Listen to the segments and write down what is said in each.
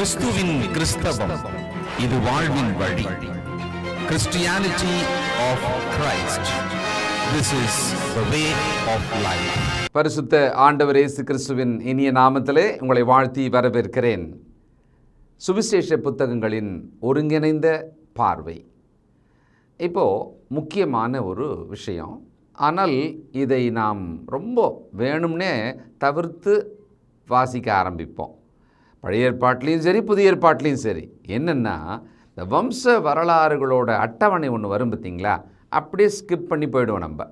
கிறிஸ்துவின் கிறிஸ்தவம். இது வாழ்வின் வழி. Christianity of Christ this is the way of life பரிசுத்த ஆண்டவர் இயேசு கிறிஸ்துவின் இனிய நாமத்திலே உங்களை வாழ்த்தி வரவேற்கிறேன். சுவிசேஷ புத்தகங்களின் ஒருங்கிணைந்த பார்வை. இப்போது முக்கியமான ஒரு விஷயம். ஆனால் இதை நாம் ரொம்ப வேணும்னே தவிர்த்து வாசிக்க ஆரம்பிப்போம். பழைய ஏற்பாட்லேயும் சரி புதிய ஏற்பாட்லேயும் சரி. என்னென்னா இந்த வம்ச வரலாறுகளோட அட்டவணை ஒன்று வரும் பார்த்தீங்களா அப்படியே ஸ்கிப் பண்ணி போயிடுவோம் நம்ம.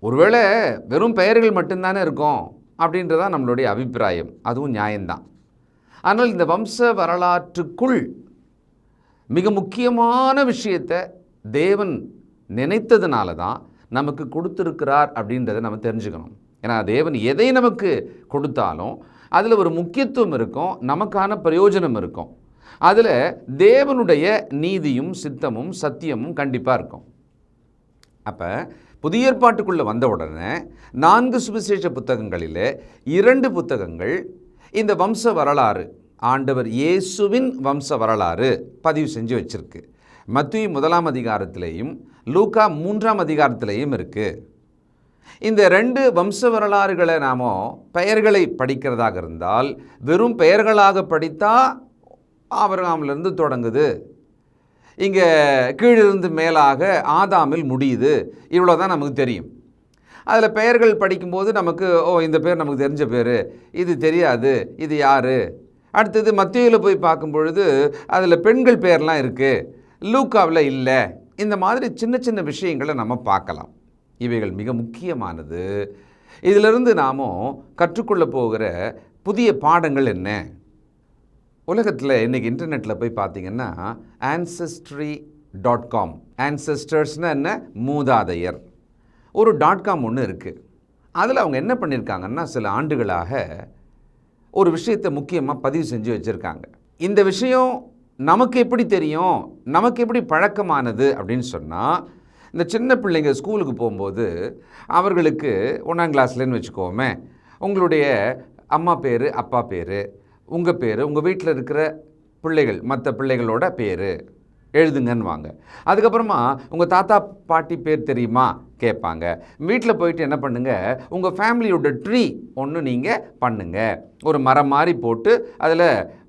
ஒருவேளை வெறும் பெயர்கள் மட்டும்தானே இருக்கும் அப்படின்றதான் நம்மளுடைய அபிப்பிராயம். அதுவும் நியாயம்தான். ஆனால் இந்த வம்ச வரலாற்றுக்குள் மிக முக்கியமான விஷயத்தை தேவன் நினைத்ததுனால தான் நமக்கு கொடுத்துருக்கிறார் அப்படின்றத நம்ம தெரிஞ்சுக்கணும். ஏன்னா தேவன் எதை நமக்கு கொடுத்தாலும் அதில் ஒரு முக்கியத்துவம் இருக்கும் நமக்கான பிரயோஜனம் இருக்கும். அதில் தேவனுடைய நீதியும் சித்தமும் சத்தியமும் கண்டிப்பாக இருக்கும். அப்போ புதிய ஏற்பாட்டுக்குள்ளே வந்த உடனே நான்கு சுவிசேஷ புத்தகங்களில் இரண்டு புத்தகங்கள் இந்த வம்ச வரலாறு ஆண்டவர் இயேசுவின் வம்ச வரலாறு பதிவு செஞ்சு வச்சுருக்கு. மத்திய முதலாம் அதிகாரத்திலேயும் லூக்கா மூன்றாம் அதிகாரத்திலேயும் இருக்குது இந்த ரெண்டு வம்ச வரலாறுகளை நாம் பெயர்களை படிக்கிறதாக இருந்தால் வெறும் பெயர்களாக படித்தா ஆபரகாமிலிருந்து தொடங்குது. இங்கே கீழிருந்து மேலாக ஆதாமில் முடியுது. இவ்வளோ தான் நமக்கு தெரியும். அதில் பெயர்கள் படிக்கும்போது நமக்கு ஓ இந்த பேர் நமக்கு தெரிஞ்ச பேர் இது தெரியாது இது யார்? அடுத்தது மத்தியில் போய் பார்க்கும் பொழுது அதில் பெண்கள் பேர்லாம் இருக்குது லூக்காவில் இல்லை. இந்த மாதிரி சின்ன சின்ன விஷயங்களை நம்ம பார்க்கலாம். இவைகள் மிக முக்கியமானது. இதிலிருந்து நாமும் கற்றுக்கொள்ள போகிற புதிய பாடங்கள் என்ன? உலகத்தில் இன்றைக்கி இன்டர்நெட்டில் போய் பார்த்தீங்கன்னா ஆன்சஸ்ட்ரி டாட் காம் ஆன்சஸ்டர்ஸ்னால் என்ன? மூதாதையர். ஒரு டாட் காம் ஒன்று இருக்குது அதில் அவங்க என்ன பண்ணியிருக்காங்கன்னா சில ஆண்டுகளாக ஒரு விஷயத்தை முக்கியமாக பதிவு செஞ்சு வச்சுருக்காங்க. இந்த விஷயம் நமக்கு எப்படி தெரியும்? நமக்கு எப்படி பழக்கமானது? அப்படின்னு சொன்னால் இந்த சின்ன பிள்ளைங்க ஸ்கூலுக்கு போகும்போது அவர்களுக்கு ஒன்றாம் கிளாஸ்லேன்னு வச்சுக்கோமே உங்களுடைய அம்மா பேர் அப்பா பேர் உங்கள் பேர் உங்கள் வீட்டில் இருக்கிற பிள்ளைகள் மற்ற பிள்ளைகளோட பேர். எழுதுங்கன்னு வாங்க அதுக்கப்புறமா உங்கள் தாத்தா பாட்டி பேர் தெரியுமா? கேட்பாங்க. வீட்டில் போயிட்டு என்ன பண்ணுங்கள் உங்கள் ஃபேமிலியோட ட்ரீ ஒன்று நீங்கள் பண்ணுங்கள் ஒரு மரம் மாதிரி போட்டு அதில்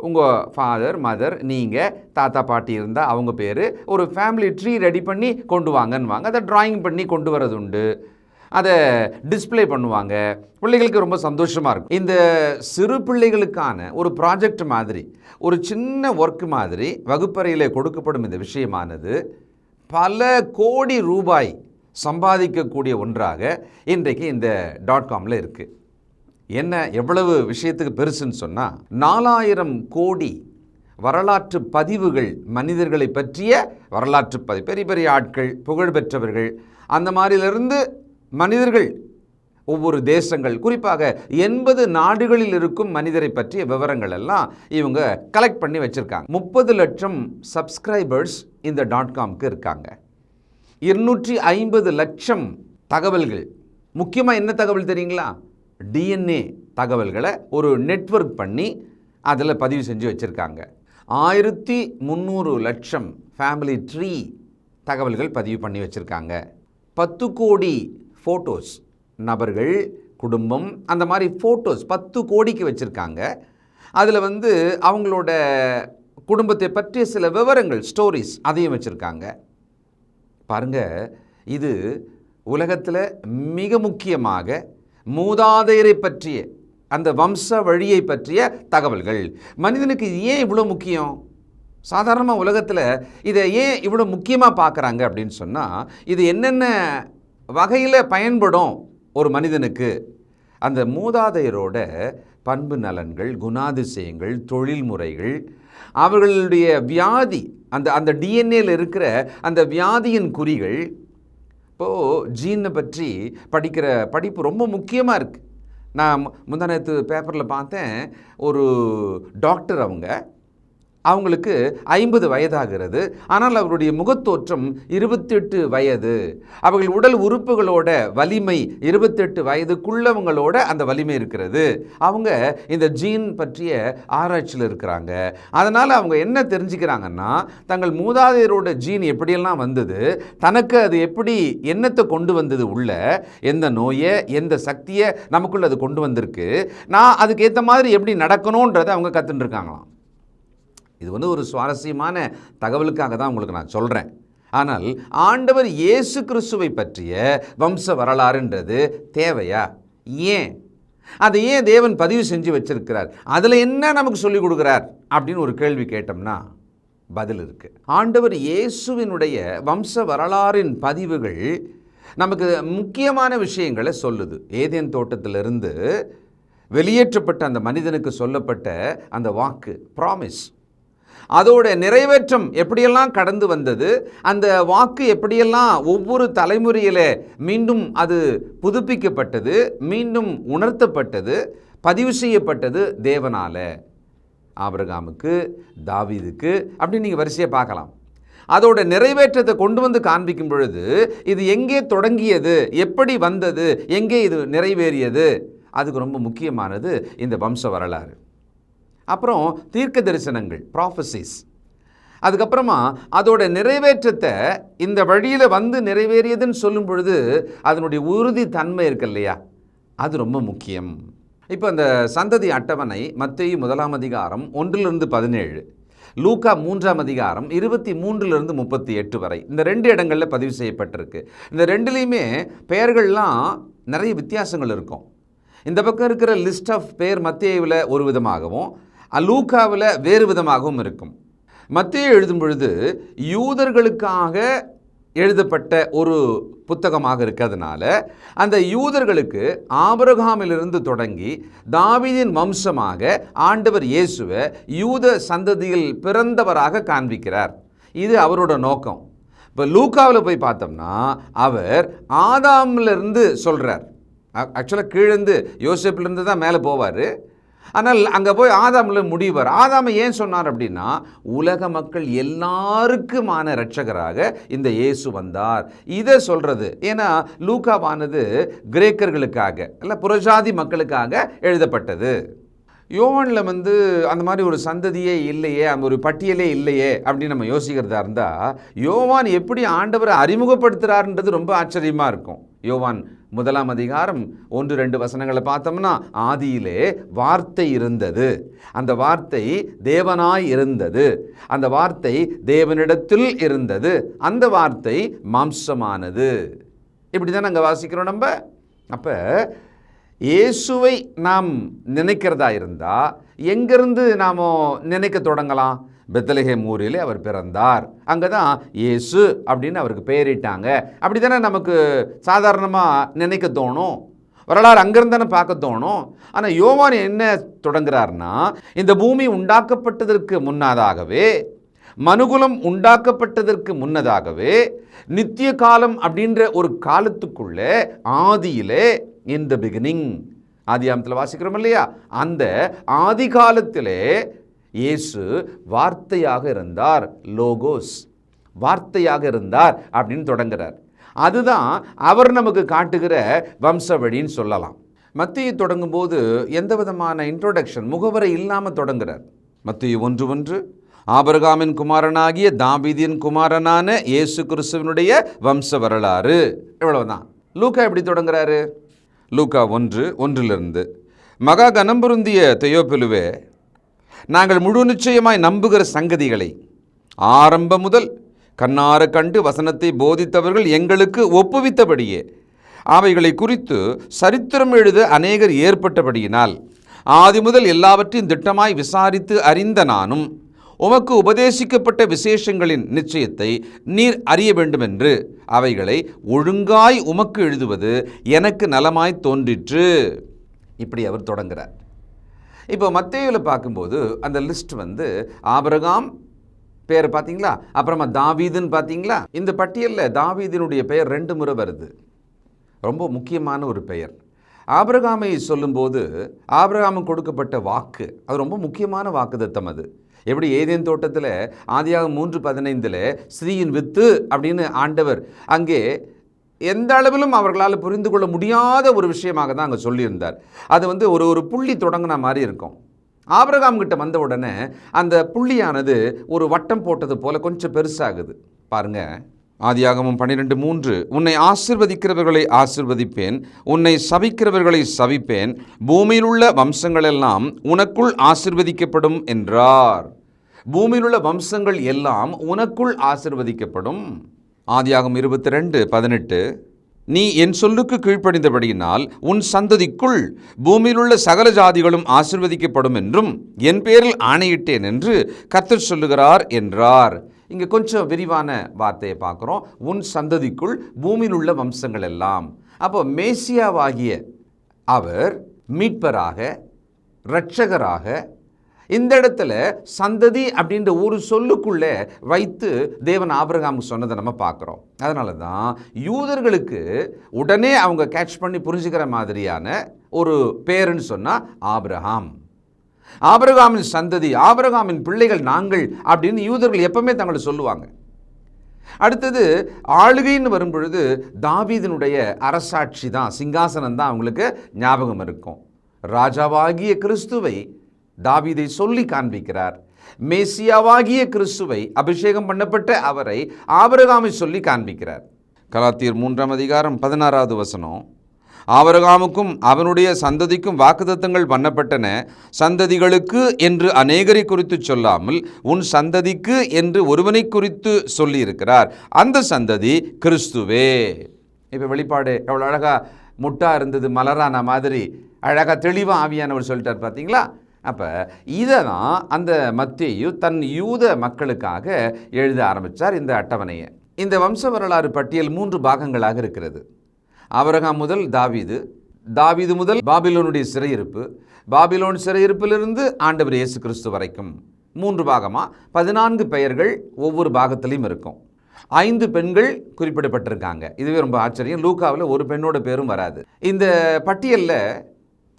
உங்கள் ஃபாதர் மதர் நீங்கள் தாத்தா பாட்டி இருந்தால் அவங்க பேர் ஒரு ஃபேமிலி ட்ரீ ரெடி பண்ணி கொண்டு வாங்கன்னு வாங்க அதை ட்ராயிங் பண்ணி கொண்டு வரது உண்டு. அதை டிஸ்ப்ளே பண்ணுவாங்க. பிள்ளைகளுக்கு ரொம்ப சந்தோஷமாக இருக்கும். இந்த சிறு பிள்ளைகளுக்கான ஒரு ப்ராஜெக்ட் மாதிரி ஒரு சின்ன ஒர்க் மாதிரி வகுப்பறையில் கொடுக்கப்படும் இந்த விஷயமானது பல கோடி ரூபாய் சம்பாதிக்கக்கூடிய ஒன்றாக இன்றைக்கு இந்த டாட் காமில் இருக்குது என்ன எவ்வளவு விஷயத்துக்கு பெருசுன்னு சொன்னால் நாலாயிரம் கோடி வரலாற்று பதிவுகள் மனிதர்களை பற்றிய வரலாற்று பதிவு பெரிய பெரிய ஆட்கள் புகழ்பெற்றவர்கள் அந்த மாதிரிலிருந்து மனிதர்கள் ஒவ்வொரு தேசங்கள் குறிப்பாக எண்பது நாடுகளில் இருக்கும் மனிதரை பற்றிய விவரங்கள் எல்லாம் இவங்க கலெக்ட் பண்ணி வச்சுருக்காங்க. முப்பது லட்சம் சப்ஸ்கிரைபர்ஸ் இந்த டாட் காம்க்கு இருக்காங்க. இருநூற்றி ஐம்பது லட்சம் தகவல்கள். முக்கியமாக என்ன தகவல் தெரியுங்களா? டிஎன்ஏ தகவல்களை ஒரு நெட்வொர்க் பண்ணி அதில் பதிவு செஞ்சு வச்சுருக்காங்க. ஆயிரத்தி முந்நூறு லட்சம் ஃபேமிலி ட்ரீ தகவல்கள் பதிவு பண்ணி வச்சுருக்காங்க. பத்து கோடி ஃபோட்டோஸ் நபர்கள் குடும்பம் அந்த மாதிரி ஃபோட்டோஸ் பத்து கோடிக்கு வச்சுருக்காங்க. அதில் வந்து அவங்களோட குடும்பத்தை பற்றிய சில விவரங்கள் ஸ்டோரிஸ் அதையும் வச்சுருக்காங்க. பாருங்க இது உலகத்தில் மிக முக்கியமாக மூதாதையரை பற்றிய அந்த வம்ச வழியை பற்றிய தகவல்கள். மனிதனுக்கு இது ஏன் இவ்வளோ முக்கியம்? சாதாரணமாக உலகத்தில் இதை ஏன் இவ்வளோ முக்கியமாக பார்க்குறாங்க அப்படின்னு சொன்னால் இது என்னென்ன வகையில் பயன்படும் ஒரு மனிதனுக்கு அந்த மூதாதையரோட பண்பு நலன்கள் குணாதிசயங்கள் தொழில்முறைகள் அவர்களுடைய வியாதி அந்த அந்த டிஎன்ஏல இருக்கிற அந்த வியாதியின் குறிகள் இப்போது ஜீனை பற்றி படிக்கிற படிப்பு ரொம்ப முக்கியமாக இருக்குது நான் முந்தா நேற்று பேப்பரில் பார்த்தேன் ஒரு டாக்டர் அவங்க அவங்களுக்கு ஐம்பது வயதாகிறது. ஆனால் அவருடைய முகத்தோற்றம் இருபத்தெட்டு வயது. அவர்கள் உடல் உறுப்புகளோட வலிமை இருபத்தெட்டு வயதுக்குள்ளவங்களோட அந்த வலிமை இருக்கிறது. அவங்க இந்த ஜீன் பற்றிய ஆராய்ச்சியில் இருக்கிறாங்க. அதனால் அவங்க என்ன தெரிஞ்சுக்கிறாங்கன்னா தங்கள் மூதாதையரோட ஜீன் எப்படியெல்லாம் வந்தது தனக்கு அது எப்படி என்னத்தை கொண்டு வந்தது உள்ள எந்த நோயை எந்த சக்தியை நமக்குள்ள அது கொண்டு வந்திருக்கு நான் அதுக்கேற்ற மாதிரி எப்படி நடக்கணுன்றதை அவங்க கற்றுட்டு இருக்காங்களாம் இது வந்து ஒரு சுவாரஸ்யமான தகவலுக்காக தான் உங்களுக்கு நான் சொல்கிறேன் ஆனால் ஆண்டவர் இயேசு கிறிஸ்துவை பற்றிய வம்ச வரலாறுன்றது தேவையா? ஏன்? அதை ஏன் தேவன் பதிவு செஞ்சு வச்சிருக்கிறார்? அதில் என்ன நமக்கு சொல்லிக் கொடுக்குறார்? அப்படின்னு ஒரு கேள்வி கேட்டோம்னா பதில் இருக்கு. ஆண்டவர் இயேசுவினுடைய வம்ச வரலாறின் பதிவுகள் நமக்கு முக்கியமான விஷயங்களை சொல்லுது. ஏதேன் தோட்டத்திலிருந்து வெளியேற்றப்பட்ட அந்த மனிதனுக்கு சொல்லப்பட்ட அந்த வாக்கு ப்ராமிஸ் அதோட நிறைவேற்றம் எப்படியெல்லாம் கடந்து வந்தது அந்த வாக்கு எப்படியெல்லாம் ஒவ்வொரு தலைமுறையில் மீண்டும் அது புதுப்பிக்கப்பட்டது மீண்டும் உணர்த்தப்பட்டது பதிவு செய்யப்பட்டது தேவனால. ஆபிரகாமுக்கு தாவீதுக்கு அப்படின்னு நீங்கள் வரிசையை பார்க்கலாம். அதோட நிறைவேற்றத்தை கொண்டு வந்து காண்பிக்கும் பொழுது இது எங்கே தொடங்கியது எப்படி வந்தது எங்கே இது நிறைவேறியது அதுக்கு ரொம்ப முக்கியமானது இந்த வம்ச வரலாறு. அப்புறம் தீர்க்க தரிசனங்கள் ப்ராஃபசிஸ் அதுக்கப்புறமா அதோட நிறைவேற்றத்தை இந்த வழியில் வந்து நிறைவேறியதுன்னு சொல்லும் பொழுது அதனுடைய உறுதி தன்மை இருக்கு இல்லையா? அது ரொம்ப முக்கியம். இப்போ அந்த சந்ததி அட்டவணை மத்திய முதலாம் அதிகாரம் ஒன்றிலிருந்து பதினேழு லூக்கா மூன்றாம் அதிகாரம் இருபத்தி மூன்றிலிருந்து முப்பத்தி எட்டு வரை. இந்த ரெண்டு இடங்களில் பதிவு செய்யப்பட்டிருக்கு. இந்த ரெண்டுலேயுமே பெயர்கள்லாம் நிறைய வித்தியாசங்கள் இருக்கும். இந்த பக்கம் இருக்கிற லிஸ்ட் ஆஃப் பேர் மத்தியில் ஒரு விதமாகவும் லூக்காவில் வேறு விதமாகவும் இருக்கும். மத்திய எழுதும் பொழுது யூதர்களுக்காக எழுதப்பட்ட ஒரு புத்தகமாக இருக்கிறதுனால அந்த யூதர்களுக்கு ஆபரகாமிலிருந்து தொடங்கி தாவிதின் வம்சமாக ஆண்டவர் இயேசுவை யூத சந்ததியில் பிறந்தவராக காண்பிக்கிறார். இது அவரோட நோக்கம். இப்போ லூக்காவில் போய் பார்த்தோம்னா அவர் ஆதாம்லேருந்து சொல்கிறார் ஆக்சுவலாக கீழேருந்து யோசிப்பிலிருந்து தான் மேலே போவார். ஆனால் அங்கே போய் ஆதாமில் முடிவார். ஆதாமை ஏன் சொன்னார் அப்படின்னா உலக மக்கள் எல்லாருக்குமான இரட்சகராக இந்த இயேசு வந்தார். இதை சொல்கிறது ஏன்னா லூக்காவானது கிரேக்கர்களுக்காக இல்லை புறஜாதி மக்களுக்காக எழுதப்பட்டது. யோவானில் வந்து அந்த மாதிரி ஒரு சந்ததியே இல்லையே அந்த ஒரு பட்டியலே இல்லையே அப்படின்னு நம்ம யோசிக்கிறதா இருந்தால் யோவான் எப்படி ஆண்டவரை அறிமுகப்படுத்துகிறாருன்றது ரொம்ப ஆச்சரியமாக இருக்கும். யோவான் முதலாம் அதிகாரம் ஒன்று ரெண்டு வசனங்களை பார்த்தோம்னா ஆதியிலே வார்த்தை இருந்தது. அந்த வார்த்தை தேவனாய் இருந்தது. அந்த வார்த்தை தேவனிடத்தில் இருந்தது. அந்த வார்த்தை மாம்சமானது. இப்படி தான் நாங்கள் வாசிக்கிறோம் நம்ம? அப்போ இயேசுவை நாம் நினைக்கிறதா இருந்தால் எங்கேருந்து நாம் நினைக்க தொடங்கலாம்? பெத்தலகேம் ஊரிலே அவர் பிறந்தார். அங்கே தான் இயேசு அப்படின்னு அவருக்கு பெயரிட்டாங்க. அப்படி தானே நமக்கு சாதாரணமாக நினைக்க தோணும்? வரலாறு அங்கேருந்து தானே பார்க்க தோணும்? ஆனால் யோவான் என்ன தொடங்குறாருன்னா இந்த பூமி உண்டாக்கப்பட்டதற்கு முன்னதாகவே மனுகுலம் உண்டாக்கப்பட்டதற்கு முன்னதாகவே நித்திய காலம் அப்படின்ற ஒரு காலத்துக்குள்ளே ஆதியிலே இன் த பிகினிங் ஆதியாமத்தில் வாசிக்கிறோம் இல்லையா? அந்த ஆதி காலத்திலே இயேசு வார்த்தையாக இருந்தார் லோகோஸ். வார்த்தையாக இருந்தார் அப்படின்னு தொடங்குறார். அதுதான் அவர் நமக்கு காட்டுகிற வம்சவழின்னு சொல்லலாம். மத்திய தொடங்கும்போது எந்த விதமான இன்ட்ரோடக்ஷன் முகவரை இல்லாமல் தொடங்குறார். மத்திய ஒன்று ஒன்று ஆபரகாமின் குமாரனாகிய தாபீதியின் குமாரனான இயேசு கிறிஸ்துவனுடைய வம்ச வரலாறு. இவ்வளவுதான். லூக்கா எப்படி தொடங்குறாரு? லூக்கா ஒன்று ஒன்றிலிருந்து. மகா கனம்புருந்திய தெயோப்பிலுவே நாங்கள் முழு நிச்சயமாய் நம்புகிற சங்கதிகளை ஆரம்பம் முதல் கண்ணார கண்டு வசனத்தை போதித்தவர்கள் எங்களுக்கு ஒப்புவித்தபடியே அவைகளை குறித்து சரித்திரம் எழுத அநேகர் ஏற்பட்டபடியினால் ஆதி முதல் எல்லாவற்றையும் திட்டமாய் விசாரித்து அறிந்த நானும் உமக்கு உபதேசிக்கப்பட்ட விசேஷங்களின் நிச்சயத்தை நீர் அறிய வேண்டுமென்று அவைகளை ஒழுங்காய் உமக்கு எழுதுவது எனக்கு நலமாய் தோன்றிற்று. இப்படி அவர் தொடங்குகிறார் இப்போ மத்தேயில் பார்க்கும்போது அந்த லிஸ்ட் வந்து ஆபரகாம் பேர் பார்த்தீங்களா? அப்புறமா தாவீதுன்னு பார்த்தீங்களா? இந்த பட்டியலில் தாவீதினுடைய பெயர் ரெண்டு முறை வருது. ரொம்ப முக்கியமான ஒரு பெயர். ஆபிரகாமை சொல்லும்போது ஆபிரகாமுக்கு கொடுக்கப்பட்ட வாக்கு அது ரொம்ப முக்கியமான வாக்கு தத்தம் அது. எப்படி ஏதேன் தோட்டத்தில் ஆதியாக மூன்று பதினைந்தில் ஸ்ரீயின் வித்து அப்படின்னு ஆண்டவர் அங்கே எந்த அளவிலும் அவர்களால் புரிந்து கொள்ள முடியாத ஒரு விஷயமாக தான் அங்கே சொல்லியிருந்தார். அது வந்து ஒரு ஒரு புள்ளி தொடங்கின மாதிரி இருக்கும். ஆபிரகாம் கிட்ட வந்த உடனே அந்த புள்ளியானது ஒரு வட்டம் போட்டது போல கொஞ்சம் பெருசாகுது. பாருங்க. ஆதியாகமும் பன்னிரெண்டு மூன்று. உன்னை ஆசிர்வதிக்கிறவர்களை ஆசிர்வதிப்பேன் உன்னை சபிக்கிறவர்களை சபிப்பேன் பூமியில் உள்ள வம்சங்களெல்லாம் உனக்குள் ஆசிர்வதிக்கப்படும் என்றார். பூமியில் உள்ள வம்சங்கள் எல்லாம் உனக்குள் ஆசிர்வதிக்கப்படும் ஆதியாகம் இருபத்தி ரெண்டு பதினெட்டு. நீ என் சொல்லுக்கு கீழ்ப்படிந்தபடியினால் உன் சந்ததிக்குள் பூமியில் உள்ள சகல ஜாதிகளும் ஆசிர்வதிக்கப்படும் என்றும் என் பேரில் ஆணையிட்டேன் என்று கர்த்தர் சொல்லுகிறார் என்றார். இங்கே கொஞ்சம் விரிவான வார்த்தையை பார்க்குறோம். உன் சந்ததிக்குள் பூமியில் உள்ள வம்சங்கள் எல்லாம் அப்போ மேசியாவாகிய அவர் மீட்பராக இரட்சகராக இந்த இடத்துல சந்ததி அப்படின்ற ஒரு சொல்லுக்குள்ளே வைத்து தேவன் ஆபிரகாமுக்கு சொன்னதை நம்ம பார்க்குறோம். அதனால தான் யூதர்களுக்கு உடனே அவங்க கேட்ச் பண்ணி புரிஞ்சுக்கிற மாதிரியான ஒரு பேருன்னு சொன்னால் ஆபிரகாம். ஆபிரகாமின் சந்ததி ஆபிரகாமின் பிள்ளைகள் நாங்கள் அப்படின்னு யூதர்கள் எப்பவுமே தங்களை சொல்லுவாங்க. அடுத்தது ஆளுகைன்னு வரும்பொழுது தாவீதினுடைய அரசாட்சி தான் சிங்காசனம் தான் அவங்களுக்கு ஞாபகம் இருக்கும். ராஜாவாகிய கிறிஸ்துவை தாவிதை சொல்லி காண்பிக்கிறார். மேசியாவாகிய கிறிஸ்துவை அபிஷேகம் பண்ணப்பட்ட அவரை ஆபரகாமை சொல்லி காண்பிக்கிறார். கலாத்தியர் மூன்றாம் அதிகாரம் பதினாறாவது வசனம். ஆபரகாமுக்கும் அவனுடைய சந்ததிக்கும் வாக்குதத்தங்கள் பண்ணப்பட்டன. சந்ததிகளுக்கு என்று அநேகரை குறித்து சொல்லாமல் உன் சந்ததிக்கு என்று ஒருவனை குறித்து சொல்லியிருக்கிறார். அந்த சந்ததி கிறிஸ்துவே. இப்போ வெளிப்பாடு எவ்வளோ அழகாக முட்டாக இருந்தது மலரான மாதிரி. அழகாக தெளிவாக ஆவியானவர் சொல்லிட்டார் பார்த்தீங்களா அப்போ இதை தான் அந்த மத்தியையும் தன் யூத மக்களுக்காக எழுத ஆரம்பித்தார் இந்த அட்டவணையை. இந்த வம்ச வரலாறு பட்டியல் மூன்று பாகங்களாக இருக்கிறது. அவரகம் முதல் தாவீது தாவீது முதல் பாபிலோனுடைய சிறையிருப்பு பாபிலோன் சிறையிருப்பிலிருந்து ஆண்டவர் இயேசு கிறிஸ்து வரைக்கும். மூன்று பாகமாக பதினான்கு பெயர்கள் ஒவ்வொரு பாகத்திலையும் இருக்கும். ஐந்து பெண்கள் குறிப்பிடப்பட்டிருக்காங்க. இதுவே ரொம்ப ஆச்சரியம். லூக்காவில் ஒரு பெண்ணோட பேரும் வராது. இந்த பட்டியலில்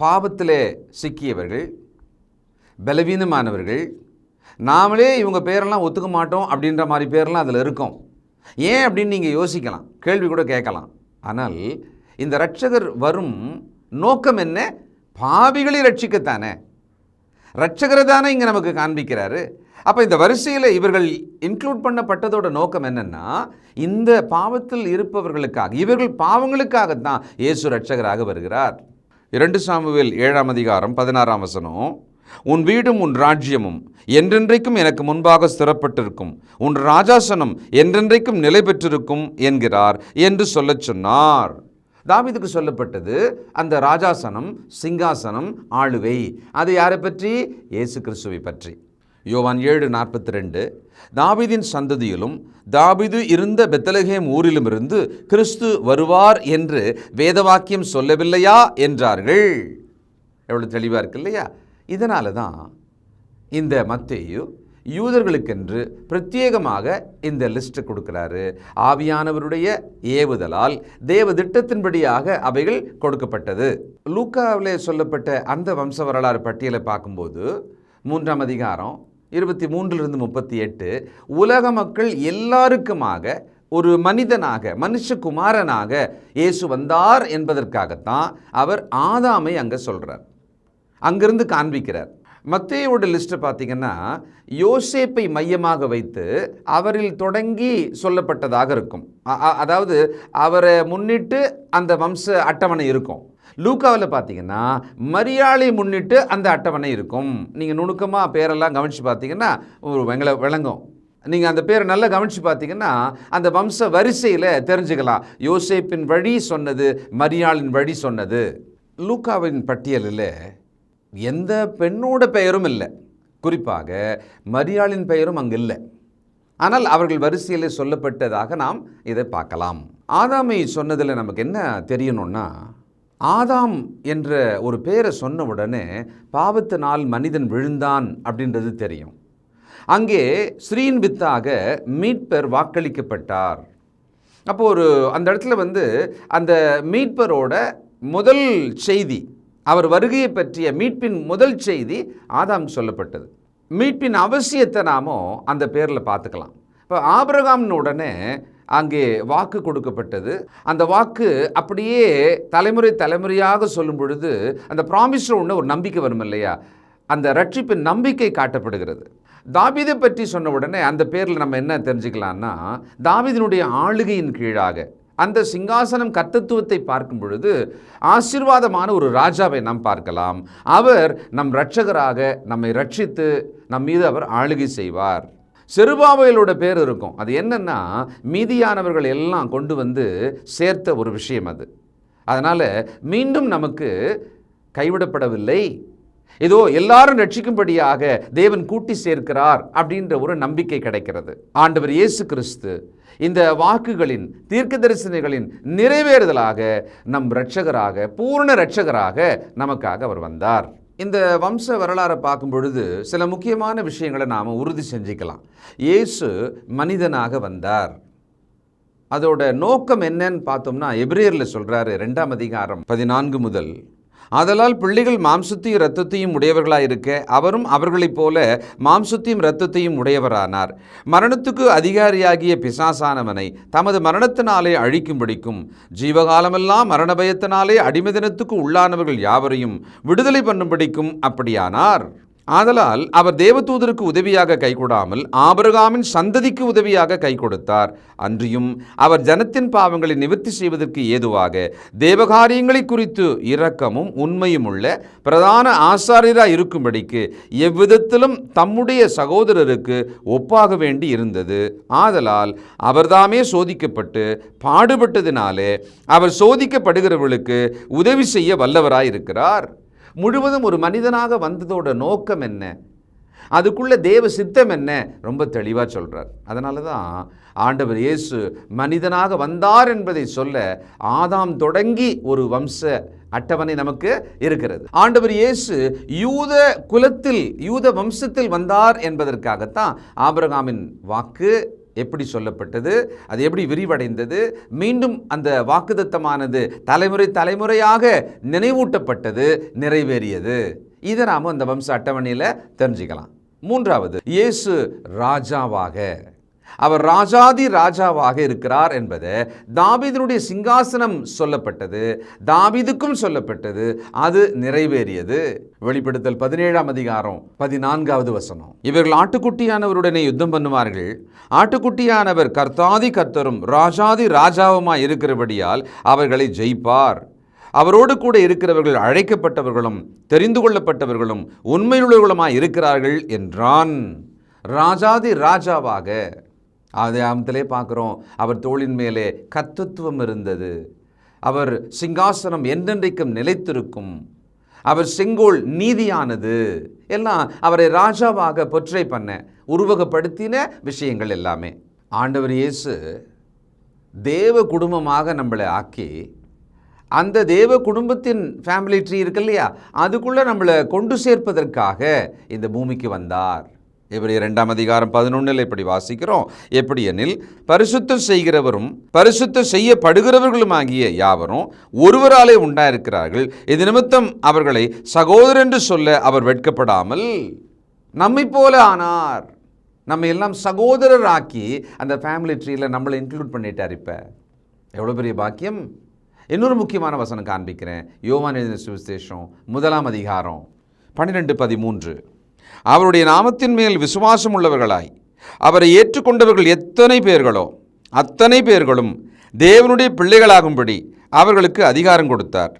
பாவத்திலே சிக்கியவர்கள் பலவீனமானவர்கள். நாமளே இவங்க பேரெல்லாம் ஒத்துக்க மாட்டோம் அப்படின்ற மாதிரி பேரெல்லாம் அதில் இருக்கும். ஏன் அப்படின்னு நீங்கள் யோசிக்கலாம். கேள்வி கூட கேட்கலாம். ஆனால் இந்த ரட்சகர் வரும் நோக்கம் என்ன? பாவிகளை ரட்சிக்கத்தானே ரட்சகரை தானே இங்கே நமக்கு காண்பிக்கிறாரு. அப்போ இந்த வரிசையில் இவர்கள் இன்க்ளூட் பண்ணப்பட்டதோட நோக்கம் என்னன்னா இந்த பாவத்தில் இருப்பவர்களுக்காக இவர்கள் பாவங்களுக்காகத்தான் இயேசு ரட்சகராக வருகிறார். இரண்டு சாமுவேல் ஏழாம் அதிகாரம் பதினாறாம் வசனம். உன் வீடும் உன் ராஜ்யமும் என்றென்றைக்கும் எனக்கு முன்பாக ஸ்திரப்பட்டிருக்கும் உன் ராஜாசனம் என்றென்றைக்கும் நிலை பெற்றிருக்கும் என்கிறார் என்று சொல்லச் சொன்னார். தாவிதுக்கு சொல்லப்பட்டது அந்த ராஜாசனம் சிங்காசனம் ஆளுவை அது யாரை பற்றி? இயேசு கிறிஸ்துவை பற்றி. யோவான் ஏழு நாற்பத்தி ரெண்டு தாவிதின் சந்ததியிலும் தாவீது இருந்த பெத்தலகேம் ஊரிலுமிருந்து கிறிஸ்து வருவார் என்று வேதவாக்கியம் சொல்லவில்லையா? என்றார்கள். எவ்வளோ தெளிவாக இருக்கு இல்லையா? இதனால தான் இந்த மத்தேயு யூதர்களுக்கென்று பிரத்யேகமாக இந்த லிஸ்ட்டை கொடுக்கிறாரு. ஆவியானவருடைய ஏவுதலால் தேவ திட்டத்தின்படியாக அவைகள் கொடுக்கப்பட்டது. லூக்காவிலே சொல்லப்பட்ட அந்த வம்ச வரலாறு பட்டியலை பார்க்கும்போது மூன்றாம் அதிகாரம் இருபத்தி மூன்றிலிருந்து முப்பத்தி எட்டு உலக மக்கள் எல்லாருக்குமாக ஒரு மனிதனாக மனுஷகுமாரனாக இயேசு வந்தார் என்பதற்காகத்தான் அவர் ஆதாமை அங்கே சொல்கிறார் அங்கிருந்து காண்பிக்கிறார். மத்தேயோட லிஸ்ட்டை பார்த்தீங்கன்னா யோசேப்பை மையமாக வைத்து அவரில் தொடங்கி சொல்லப்பட்டதாக இருக்கும். அதாவது அவரை முன்னிட்டு அந்த வம்ச அட்டவணை இருக்கும். லூக்காவில் பார்த்தீங்கன்னா மரியாளை முன்னிட்டு அந்த அட்டவணை இருக்கும். நீங்கள் நுணுக்கமாக பேரெல்லாம் கவனித்து பார்த்தீங்கன்னா ஒரு வெங்கல விளங்கும். நீங்கள் அந்த பேரை நல்லா கவனித்து பார்த்தீங்கன்னா அந்த வம்ச வரிசையில் தெரிஞ்சுக்கலாம். யோசேப்பின் வழி சொன்னது மரியாளின் வழி சொன்னது. லூக்காவின் பட்டியலில் எந்த பெண்ணோட பெயரும் இல்லை. குறிப்பாக மரியாளின் பெயரும் அங்கு இல்லை. ஆனால் அவர்கள் வரிசையில் சொல்லப்பட்டதாக நாம் இதை பார்க்கலாம். ஆதாமை சொன்னதில் நமக்கு என்ன தெரியணும்னா ஆதாம் என்ற ஒரு பேரை சொன்ன உடனே பாவத்தினால் மனிதன் விழுந்தான் அப்படின்றது தெரியும். அங்கே ஸ்ரீன் வித்தாக மீட்பர் வாக்களிக்கப்பட்டார். அப்போது ஒரு அந்த இடத்துல வந்து அந்த மீட்பரோட முதல் செய்தி அவர் வருகையை பற்றிய மீட்பின் முதல் செய்தி ஆதாம் சொல்லப்பட்டது. மீட்பின் அவசியத்தை நாமோ அந்த பேரில் பார்த்துக்கலாம். இப்போ ஆபிரகாம்னு உடனே அங்கே வாக்கு கொடுக்கப்பட்டது. அந்த வாக்கு அப்படியே தலைமுறை தலைமுறையாக சொல்லும் பொழுது அந்த ப்ராமிஸில் ஒன்று ஒரு நம்பிக்கை வரும் இல்லையா? அந்த ரட்சிப்பின் நம்பிக்கை காட்டப்படுகிறது. தாபீதை பற்றி சொன்ன உடனே அந்த பேரில் நம்ம என்ன தெரிஞ்சுக்கலான்னா தாவீதினுடைய ஆளுகையின் கீழாக அந்த சிங்காசனம் கர்த்தத்துவத்தை பார்க்கும் பொழுது ஆசீர்வாதமான ஒரு ராஜாவை நாம் பார்க்கலாம். அவர் நம் இரட்சகராக நம்மை ரட்சித்து நம் மீது அவர் ஆளுகை செய்வார். செருபாவையிலோட பேர் இருக்கும். அது என்னன்னா மீதியானவர்கள் எல்லாம் கொண்டு வந்து சேர்த்த ஒரு விஷயம் அது. அதனால் மீண்டும் நமக்கு கைவிடப்படவில்லை. ஏதோ எல்லாரும் ரட்சிக்கும்படியாக தேவன் கூட்டி சேர்க்கிறார் அப்படின்ற ஒரு நம்பிக்கை கிடைக்கிறது. ஆண்டவர் இயேசு கிறிஸ்து இந்த வாக்குகளின் தீர்க்க தரிசனங்களின் நிறைவேறுதலாக நம் இரட்சகராக பூர்ண இரட்சகராக நமக்காக அவர் வந்தார். இந்த வம்ச வரலாறை பார்க்கும் பொழுது சில முக்கியமான விஷயங்களை நாம் உறுதி செஞ்சுக்கலாம். இயேசு மனிதனாக வந்தார். அதோட நோக்கம் என்னன்னு பார்த்தோம்னா எப்ரியரில் சொல்கிறாரு ரெண்டாம் அதிகாரம் பதினான்கு முதல் ஆதலால் பிள்ளைகள் மாம்சத்தையும் இரத்தத்தையும் உடையவர்களாயிருக்க அவரும் அவர்களைப் போல மாம்சத்தையும் இரத்தத்தையும் உடையவரானார். மரணத்துக்கு அதிகாரியாகிய பிசாசானவனை தமது மரணத்தினாலே அழிக்கும்படிக்கும் ஜீவகாலமெல்லாம் மரண பயத்தினாலே அடிமதினத்துக்கு உள்ளானவர்கள் யாவரையும் விடுதலை பண்ணும்படிக்கும் அப்படியானார். ஆதலால் அவர் தேவதூதருக்கு உதவியாக கை கொடாமல் சந்ததிக்கு உதவியாக கை கொடுத்தார் அன்றியும் அவர் ஜனத்தின் பாவங்களை நிவர்த்தி செய்வதற்கு ஏதுவாக தேவகாரியங்களை குறித்து இரக்கமும் உண்மையும் உள்ள பிரதான ஆசாரியராக இருக்கும்படிக்கு எவ்விதத்திலும் தம்முடைய சகோதரருக்கு ஒப்பாக வேண்டி இருந்தது. ஆதலால் அவர்தாமே சோதிக்கப்பட்டு பாடுபட்டதினாலே அவர் சோதிக்கப்படுகிறவர்களுக்கு உதவி செய்ய வல்லவராயிருக்கிறார். முழுவதும் ஒரு மனிதனாக வந்ததோட நோக்கம் என்ன? அதுக்குள்ள தேவ சித்தம் என்ன? ரொம்ப தெளிவாக சொல்கிறார் அதனால தான் ஆண்டவர் இயேசு மனிதனாக வந்தார் என்பதை சொல்ல ஆதாம் தொடங்கி ஒரு வம்ச அட்டவணை நமக்கு இருக்கிறது. ஆண்டவர் இயேசு யூத குலத்தில் யூத வம்சத்தில் வந்தார் என்பதற்காகத்தான் ஆபரகாமின் வாக்கு எப்படி சொல்லப்பட்டது அது எப்படி விரிவடைந்தது மீண்டும் அந்த வாக்குதத்தமானது தலைமுறை தலைமுறையாக நினைவூட்டப்பட்டது நிறைவேறியது. இதை நாம் அந்த வம்ச அட்டவணையில் தெரிஞ்சுக்கலாம். மூன்றாவது இயேசு ராஜாவாக. அவர் ராஜாதி ராஜாவாக இருக்கிறார் என்பது தாவீதினுடைய சிங்காசனம் சொல்லப்பட்டது தாபீதுக்கும் சொல்லப்பட்டது. அது நிறைவேறியது. வெளிப்படுத்தல் பதினேழாம் அதிகாரம் பதினான்காவது வசனம். இவர்கள் ஆட்டுக்குட்டியானவருடனே யுத்தம் பண்ணுவார்கள். ஆட்டுக்குட்டியானவர் கர்த்தாதி கர்த்தரும் ராஜாதி ராஜாவுமாய் இருக்கிறபடியால் அவர்களை ஜெயிப்பார். அவரோடு கூட இருக்கிறவர்கள் அழைக்கப்பட்டவர்களும் தெரிந்து கொள்ளப்பட்டவர்களும் உண்மையுள்ளவர்களுமாய் இருக்கிறார்கள் என்றான். ராஜாதி ராஜாவாக ஆதியாமத்திலே பார்க்குறோம். அவர் தோளின் மேலே கத்துத்துவம் இருந்தது. அவர் சிங்காசனம் என்றென்றைக்கும் நிலைத்திருக்கும். அவர் செங்கோல் நீதியானது. எல்லாம் அவரை ராஜாவாக பொற்றை பண்ண உருவகப்படுத்தின விஷயங்கள் எல்லாமே. ஆண்டவர் இயேசு தேவ குடும்பமாக நம்மளை ஆக்கி அந்த தேவ குடும்பத்தின் ஃபேமிலி ட்ரீ இருக்கு இல்லையா? அதுக்குள்ளே நம்மளை கொண்டு சேர்ப்பதற்காக இந்த பூமிக்கு வந்தார். இப்படி இரண்டாம் அதிகாரம் பதினொன்றில் இப்படி வாசிக்கிறோம்? எப்படி எனில் பரிசுத்தம் செய்கிறவரும் பரிசுத்தம் செய்யப்படுகிறவர்களுமாகிய யாவரும் ஒருவராலே உண்டாயிருக்கிறார்கள். இது நிமித்தம் அவர்களை சகோதரர் என்று சொல்ல அவர் வெட்கப்படாமல் நம்மை போல ஆனார். நம்ம எல்லாம் சகோதரராக்கி அந்த ஃபேமிலி ட்ரீயில் நம்மளை இன்க்ளூட் பண்ணிட்டார் இப்போ. எவ்வளோ பெரிய பாக்கியம்? இன்னொரு முக்கியமான வசனம் காண்பிக்கிறேன். யோவான் எழுதின சுவிசேஷம் முதலாம் அதிகாரம் பன்னிரெண்டு பதிமூன்று. அவருடைய நாமத்தின் மேல் விசுவாசம் உள்ளவர்களாய். அவரை ஏற்றுக்கொண்டவர்கள் எத்தனை பேர்களோ அத்தனை பேர்களும் தேவனுடைய பிள்ளைகளாகும்படி அவர்களுக்கு அதிகாரம் கொடுத்தார்.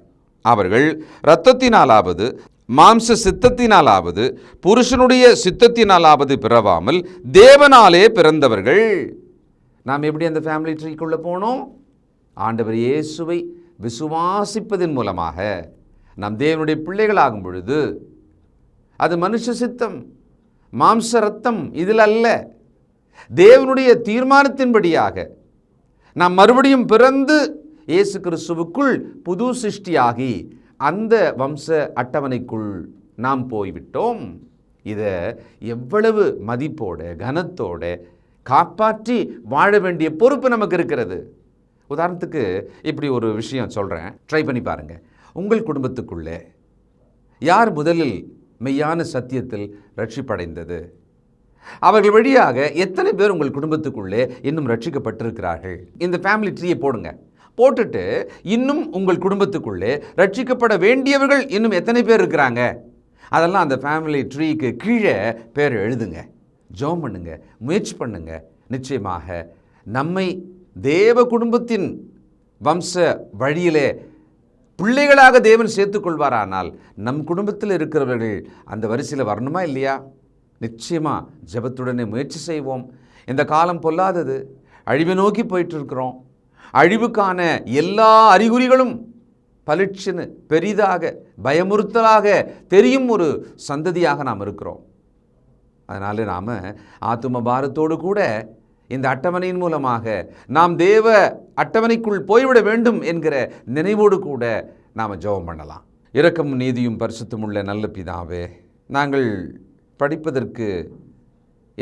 அவர்கள் இரத்தத்தினாலாவது மாம்ச சித்தத்தினாலாவது புருஷனுடைய சித்தத்தினாலாவது பிறவாமல் தேவனாலே பிறந்தவர்கள். நாம் எப்படி அந்த ஃபேமிலி ட்ரீக்குள்ளே போனோம்? ஆண்டவர் இயேசுவை விசுவாசிப்பதன் மூலமாக. நாம் தேவனுடைய பிள்ளைகளாகும் பொழுது அது மனுஷ சித்தம் மாம்ச ரத்தம் இதில் அல்ல தேவனுடைய தீர்மானத்தின்படியாக நாம் மறுபடியும் பிறந்து இயேசு கிறிஸ்துவுக்குள் புது சிருஷ்டியாகி அந்த வம்ச அட்டவணைக்குள் நாம் போய்விட்டோம். இதை எவ்வளவு மதிப்போட கனத்தோட காப்பாற்றி வாழ வேண்டிய பொறுப்பு நமக்கு இருக்கிறது. உதாரணத்துக்கு இப்படி ஒரு விஷயம் சொல்கிறேன் ட்ரை பண்ணி பாருங்கள் உங்கள் குடும்பத்துக்குள்ளே யார் முதலில் மெய்யான சத்தியத்தில் ரட்சிப்படைந்தது. அவர்கள் வழியாக எத்தனை பேர் உங்கள் குடும்பத்துக்குள்ளே இன்னும் ரட்சிக்கப்பட்டிருக்கிறார்கள்? இந்த ஃபேமிலி ட்ரீயை போடுங்க. போட்டுட்டு இன்னும் உங்கள் குடும்பத்துக்குள்ளே ரட்சிக்கப்பட வேண்டியவர்கள் இன்னும் எத்தனை பேர் இருக்கிறாங்க? அதெல்லாம் அந்த ஃபேமிலி ட்ரீக்கு கீழே பேர் எழுதுங்க. ஜோம் பண்ணுங்க. முயற்சி பண்ணுங்க. நிச்சயமாக நம்மை தேவ குடும்பத்தின் வம்ச வழியிலே பிள்ளைகளாக தேவன் சேர்த்துக்கொள்வாரானால் நம் குடும்பத்தில் இருக்கிறவர்கள் அந்த வரிசையில் வரணுமா இல்லையா? நிச்சயமாக ஜெபத்துடனே முயற்சி செய்வோம். இந்த காலம் பொல்லாதது. அழிவை நோக்கி போயிட்டு இருக்கிறோம் அழிவுக்கான எல்லா அறிகுறிகளும் பளிச்சுன்னு பெரிதாக பயமுறுத்தலாக தெரியும் ஒரு சந்ததியாக நாம் இருக்கிறோம். அதனால் நாம் ஆத்தும பாரத்தோடு கூட இந்த அட்டவணையின் மூலமாக நாம் தேவ அட்டவணைக்குள் போய்விட வேண்டும் என்கிற நினைவோடு கூட நாம் ஜெபம் பண்ணலாம். இரக்கமும் நீதியும் பரிசுத்தும் உள்ள நல்ல பிதாவே நாங்கள் படிப்பதற்கு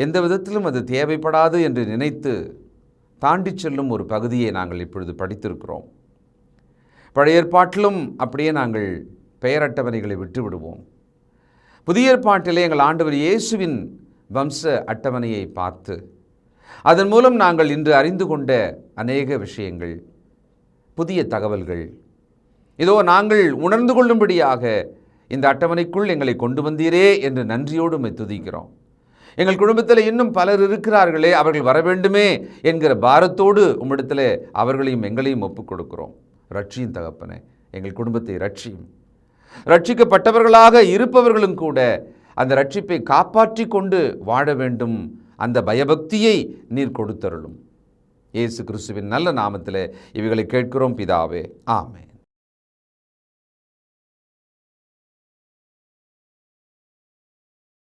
எந்த விதத்திலும் அது தேவைப்படாது என்று நினைத்து தாண்டி செல்லும் ஒரு பகுதியை நாங்கள் இப்பொழுது படித்திருக்கிறோம். பழைய ஏற்பாட்டிலும் அப்படியே நாங்கள் பெயர் அட்டவணைகளை விட்டுவிடுவோம். புதிய ஏற்பாட்டிலே எங்கள் ஆண்டவர் இயேசுவின் வம்ச அட்டவணையை பார்த்து அதன் மூலம் நாங்கள் இன்று அறிந்து கொண்ட அநேக விஷயங்கள் புதிய தகவல்கள். இதோ நாங்கள் உணர்ந்து கொள்ளும்படியாக இந்த அட்டவணைக்குள் எங்களை கொண்டு வந்தீரே என்று நன்றியோடு துதிக்கிறோம். எங்கள் குடும்பத்தில் இன்னும் பலர் இருக்கிறார்களே அவர்கள் வர வேண்டுமே என்கிற பாரத்தோடு உம்மிடத்தில் அவர்களையும் எங்களையும் ஒப்புக் கொடுக்கிறோம். ரட்சியும் தகப்பனே எங்கள் குடும்பத்தை ரட்சியும். ரட்சிக்கப்பட்டவர்களாக இருப்பவர்களும் கூட அந்த ரட்சிப்பை காப்பாற்றி கொண்டு வாழ வேண்டும் அந்த பயபக்தியை நீர் கொடுத்தருளும். இயேசு கிறிஸ்துவின் நல்ல நாமத்தில் இவைகளை கேட்கிறோம் பிதாவே. ஆமே